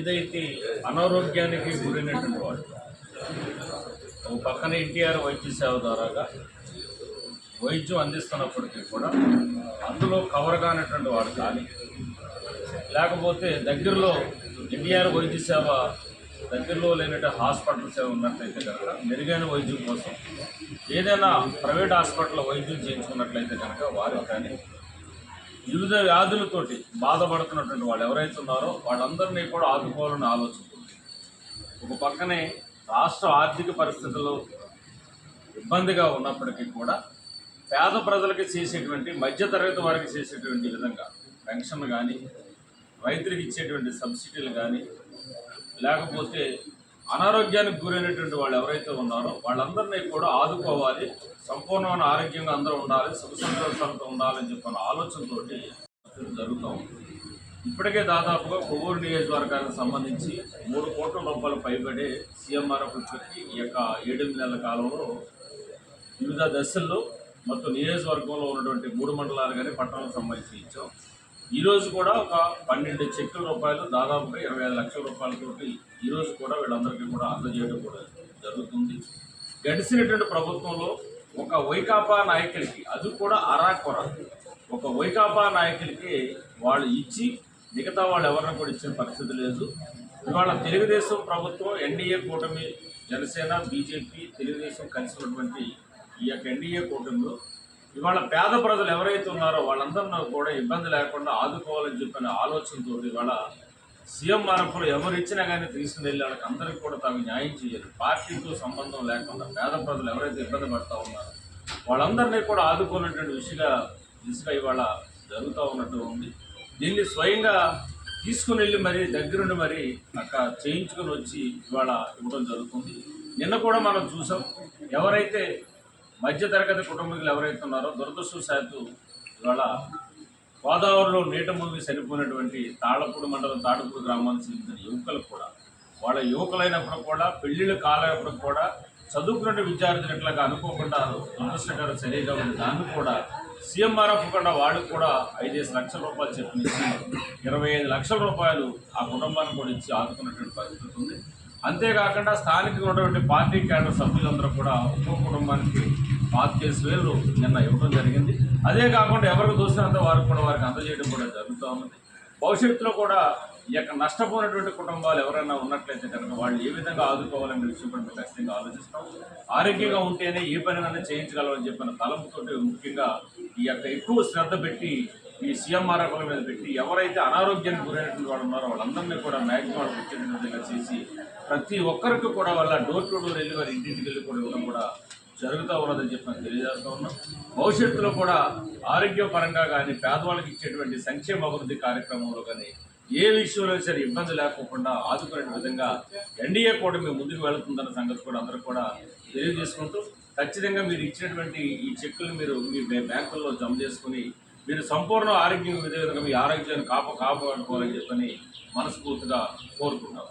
ఏదైతే అనారోగ్యానికి గురైనటువంటి వాడు ఒక పక్కన ఎన్టీఆర్ వైద్య సేవ ద్వారాగా వైద్యం అందిస్తున్నప్పటికీ కూడా అందులో కవర్ కానటువంటి వాడు కానీ లేకపోతే దగ్గరలో ఎన్టీఆర్ వైద్య సేవ దగ్గరలో లేనట్టు హాస్పిటల్ సేవ ఉన్నట్లయితే కనుక మెరుగైన వైద్యం కోసం ఏదైనా ప్రైవేట్ హాస్పిటల్లో వైద్యం చేయించుకున్నట్లయితే కనుక వారికి కానీ వివిధ వ్యాధులతోటి బాధపడుతున్నటువంటి వాళ్ళు ఎవరైతే ఉన్నారో వాళ్ళందరినీ కూడా ఆదుకోవాలని ఆలోచిస్తుంది ఒక పక్కనే రాష్ట్ర ఆర్థిక పరిస్థితులు ఇబ్బందిగా ఉన్నప్పటికీ కూడా పేద ప్రజలకి చేసేటువంటి మధ్యతరగతి వారికి చేసేటువంటి విధంగా పెన్షన్ కానీ రైతులకు ఇచ్చేటువంటి సబ్సిడీలు కానీ లేకపోతే అనారోగ్యానికి గురైనటువంటి వాళ్ళు ఎవరైతే ఉన్నారో వాళ్ళందరినీ కూడా ఆదుకోవాలి. సంపూర్ణమైన ఆరోగ్యంగా అందరూ ఉండాలి. సుఖ సంతోషాలతో ఉండాలని చెప్పిన ఆలోచనతోటి జరుగుతూ ఉంది. ఇప్పటికే దాదాపుగా కొవ్వూరు నియోజకవర్గానికి సంబంధించి మూడు కోట్ల రూపాయలు పైబడే సీఎంఆర్ఎఫ్ ఇప్పటికీ ఈ యొక్క ఏడెనిమిది నెలల కాలంలో వివిధ దశల్లో మొత్తం నియోజకవర్గంలో ఉన్నటువంటి మూడు మండలాలు కానీ పట్టణాలకు సంబంధించి ఇచ్చాం. ఈరోజు కూడా ఒక పన్నెండు చెక్కుల రూపాయలు దాదాపుగా ఇరవై ఐదు లక్షల రూపాయలతోటి ఈరోజు కూడా వీళ్ళందరికీ కూడా అందజేయడం కూడా జరుగుతుంది. గడిచినటువంటి ప్రభుత్వంలో ఒక వైకాపా నాయకులకి అది కూడా అరాకొర. ఒక వైకాపా నాయకులకి వాళ్ళు ఇచ్చి మిగతా వాళ్ళు ఎవరిని కూడా ఇచ్చిన పరిస్థితి లేదు. ఇవాళ తెలుగుదేశం ప్రభుత్వం ఎన్డీఏ కూటమి జనసేన బీజేపీ తెలుగుదేశం కలిసినటువంటి ఈ యొక్క ఎన్డీఏ కూటమిలో ఇవాళ పేద ప్రజలు ఎవరైతే ఉన్నారో వాళ్ళందరినీ కూడా ఇబ్బంది లేకుండా ఆదుకోవాలని చెప్పిన ఆలోచనతో ఇవాళ సీఎం మార్పులు ఎవరు ఇచ్చినా కానీ తీసుకుని వెళ్ళి వాళ్ళకి అందరికీ కూడా తాము న్యాయం చేయాలి. పార్టీతో సంబంధం లేకుండా పేద ప్రజలు ఎవరైతే ఇబ్బంది పడుతూ ఉన్నారో వాళ్ళందరినీ కూడా ఆదుకున్నటువంటి విషయంగా దిశగా ఇవాళ జరుగుతూ ఉన్నట్టు ఉంది. దీన్ని స్వయంగా తీసుకుని వెళ్ళి మరి దగ్గరుండి మరి అక్కడ చేయించుకొని వచ్చి ఇవాళ ఇవ్వడం జరుగుతుంది. నిన్న కూడా మనం చూసాం. ఎవరైతే మధ్యతరగతి కుటుంబీకులు ఎవరైతే ఉన్నారో దురదృష్టవశాత్తు ఇవాళ గోదావరిలో నీట మునిగి చనిపోయినటువంటి తాళపూడి మండలం తాడుపూడి గ్రామానికి చెందిన యువకులు కూడా వాళ్ళ యువకులైనప్పుడు కూడా పెళ్ళిళ్ళు కాలైనప్పుడు కూడా చదువుకున్న విద్యార్థులు ఎట్లాగా అనుకోకుండా దురదృష్టకర చర్యగా ఉంది దాన్ని కూడా సీఎంఆర్ఎఫ్ కూడా వాళ్ళకు కూడా ఐదేసి లక్షల రూపాయలు చెప్పిన ఇరవై ఐదు లక్షల రూపాయలు ఆ కుటుంబానికి కూడా ఇచ్చి ఆదుకున్నటువంటి పరిస్థితి ఉంది. అంతేకాకుండా స్థానికంగా ఉన్నటువంటి పార్టీ క్యాడర్ సభ్యులందరూ కూడా ఒక్కో కుటుంబానికి పాతికేసి వేలు నిన్న ఇవ్వడం జరిగింది. అదే కాకుండా ఎవరికి చూసినంత వారికి కూడా వారికి అందజేయడం కూడా జరుగుతూ ఉంది. భవిష్యత్తులో కూడా ఈ యొక్క నష్టపోయినటువంటి కుటుంబాలు ఎవరైనా ఉన్నట్లయితే కనుక వాళ్ళు ఏ విధంగా ఆదుకోవాలనే విషయం ఖచ్చితంగా ఆలోచిస్తాం. ఆరోగ్యంగా ఉంటేనే ఏ పనినైనా చేయించగలమని చెప్పిన తలంపుతోటి ముఖ్యంగా ఈ యొక్క ఎక్కువ శ్రద్ధ పెట్టి ఈ సీఎంఆర్ఎఫ్ల మీద పెట్టి ఎవరైతే అనారోగ్యానికి గురైనటువంటి వాళ్ళు ఉన్నారో వాళ్ళందరినీ కూడా మ్యాక్సిమం వాళ్ళకి వచ్చేటువంటి విధంగా చేసి ప్రతి ఒక్కరికి కూడా వాళ్ళ డోర్ టు డోర్ వెళ్ళి వారి ఇంటింటికి వెళ్ళి కూడా ఇవ్వడం కూడా జరుగుతూ ఉన్నదని చెప్పి మనం తెలియజేస్తూ ఉన్నాం. భవిష్యత్తులో కూడా ఆరోగ్యపరంగా కానీ పేదవాళ్ళకి ఇచ్చేటువంటి సంక్షేమ అభివృద్ధి కార్యక్రమంలో కానీ ఏ విషయంలో సరే ఇబ్బంది లేకోకుండా ఆదుకునే విధంగా ఎన్డీఏ కూటమి ముందుకు వెళుతుందన్న సంగతి కూడా అందరూ కూడా తెలియజేసుకుంటూ ఖచ్చితంగా మీరు ఇచ్చినటువంటి ఈ చెక్కులు మీరు మీ బ్యాంకుల్లో జమ చేసుకుని మీరు సంపూర్ణ ఆరోగ్యం విధంగా మీ ఆరోగ్యాన్ని కాప కాపాడుకోవాలని చెప్పని మనస్ఫూర్తిగా కోరుకుంటాం